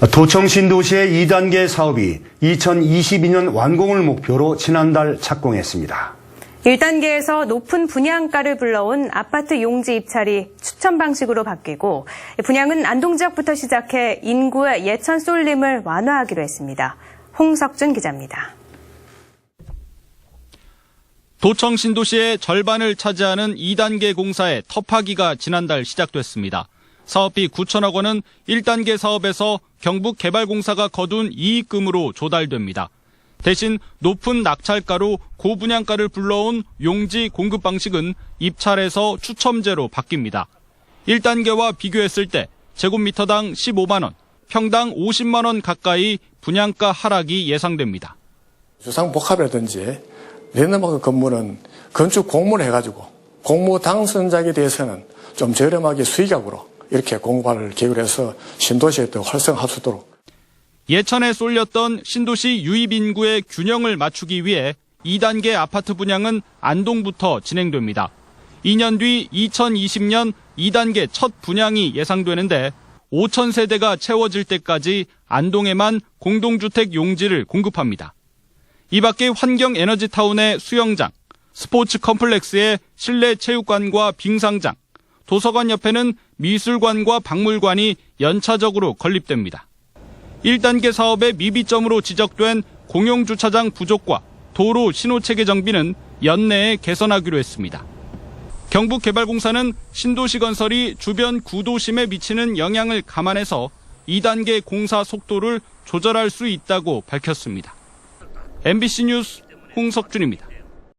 도청 신 도시의 2단계 사업이 2022년 완공을 목표로 지난달 착공했습니다. 1단계에서 높은 분양가를 불러온 아파트 용지 입찰이 추천 방식으로 바뀌고 분양은 안동 지역부터 시작해 인구의 예천 쏠림을 완화하기로 했습니다. 홍석준 기자입니다. 도청 신도시의 절반을 차지하는 2단계 공사의 터파기가 지난달 시작됐습니다. 사업비 9천억 원은 1단계 사업에서 경북개발공사가 거둔 이익금으로 조달됩니다. 대신 높은 낙찰가로 고분양가를 불러온 용지 공급 방식은 입찰에서 추첨제로 바뀝니다. 1단계와 비교했을 때 제곱미터당 15만 원, 평당 50만 원 가까이 분양가 하락이 예상됩니다. 주상복합이라든지 랜드마크 건물은 건축 공모를 해가지고 공모 당선자에 대해서는 좀 저렴하게 수익額으로 이렇게 공부를 해서 신도시에 더 활성화할 수 있도록 예천에 쏠렸던 신도시 유입 인구의 균형을 맞추기 위해 2단계 아파트 분양은 안동부터 진행됩니다. 2년 뒤 2020년 2단계 첫 분양이 예상되는데 5천 세대가 채워질 때까지 안동에만 공동주택 용지를 공급합니다. 이 밖에 환경 에너지 타운의 수영장, 스포츠 컴플렉스의 실내 체육관과 빙상장, 도서관 옆에는 미술관과 박물관이 연차적으로 건립됩니다. 1단계 사업의 미비점으로 지적된 공용주차장 부족과 도로 신호체계 정비는 연내에 개선하기로 했습니다. 경북개발공사는 신도시 건설이 주변 구도심에 미치는 영향을 감안해서 2단계 공사 속도를 조절할 수 있다고 밝혔습니다. MBC 뉴스 홍석준입니다.